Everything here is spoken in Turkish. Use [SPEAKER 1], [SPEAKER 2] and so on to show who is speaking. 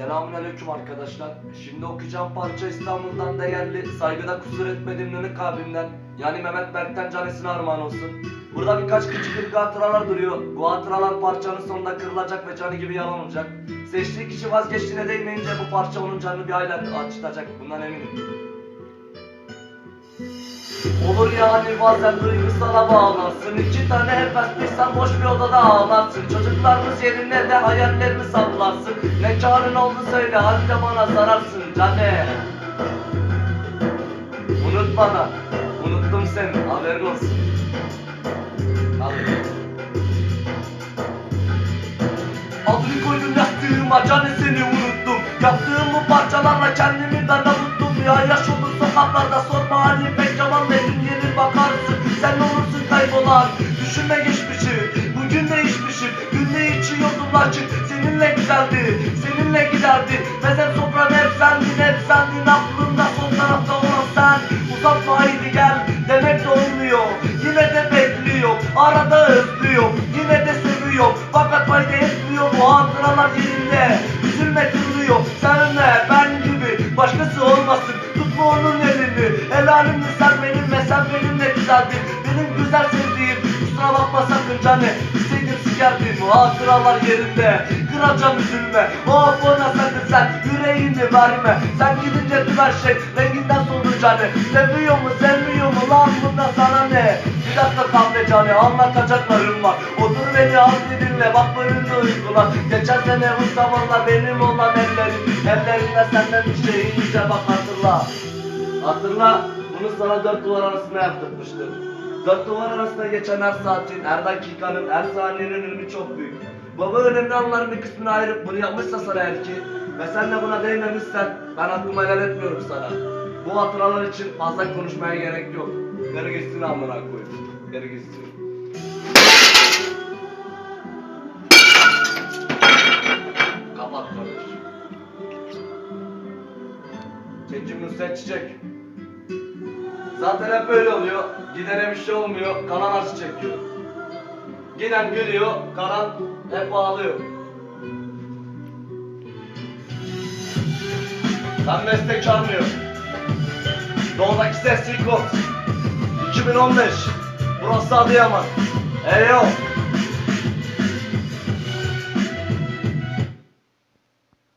[SPEAKER 1] Selamünaleyküm arkadaşlar. Şimdi okuyacağım parça İstanbul'dan değerli, saygıda kusur etmediğim Nınık abimden, yani Mehmet Berk'ten canesine armağan olsun. Burada birkaç küçük kırık hatıralar duruyor. Bu hatıralar parçanın sonunda kırılacak ve canı gibi yalan olacak. Seçtiği kişi vazgeçtiğine değmeyince bu parça onun canını bir hayli acıtacak. Bundan eminim. Olur yani bazen duygusala bağlarsın. İki tane heveslisan boş bir odada ağlarsın. Çocuklarımız yerine de hayallerini sallarsın Ne karın oldu söyle halde bana zararsın cane Unut bana. Unuttum seni haberin olsun. Al. Adını koydum yaktığıma canesini unuttum. Yaptığım bu parçalarla sokaklarda sorma halimi pek yaman gün gelir bakarsın. Sen ne olursun kaybolan. Düşünme geçmişi Bugün değişmişim Gün ne içiyordum lakin Seninle güzeldi Seninle giderdi. Mezem sofram hep sendin hep sendin. Aklımda son tarafta olan sen. Uzatma haydi gel. Demek de olmuyor. Yine de bekliyor. Arada özlüyor. Yine de seviyor. Fakat fayda etmiyor. Bu hatıralar yerinde. Üzülme kırılıyor Sevme ben güzeldin Benim güzel sevdiğim. Kusura bakma sakın cane İsteydim sikerdim Hatıralar yerinde. Kıracağım üzülme Oh bana sakın sen Yüreğini verme. Sen gidince tüm her şey Renginden soldu cane Seviyor mu sevmiyor mu lan bundan sana ne? Bir dakika kahve cane Anlatacaklarım var. Otur beni bir dinle Bak bölümde uygula Geçen sene bu zamanlar benim olan ellerim Ellerinde senden bir şey iyice bak hatırla. Hatırla bunu sana dört duvar arasında yaptırmıştım. Dört duvar arasında geçen her saatin, her dakikanın, her saniyenin önemi çok büyük. Baba önemli anların bir kısmını ayırıp bunu yapmışsa sana eğer ki ve sen de buna değmemişsen ben hakkımı helal etmiyorum sana. Bu hatıralar için fazla konuşmaya gerek yok. Geri gitsin amına koyayım. Geri gitsin. Kapat kardeş. Çekim Nusret Çiçek. Zaten hep böyle oluyor. Gidene bir şey olmuyor. Kalan acı çekiyor. Giden gülüyor. Kalan hep ağlıyor. Ben meslek çalmıyor. Doğudaki ses Sikot. 2015. Burası Adıyaman. Eyo.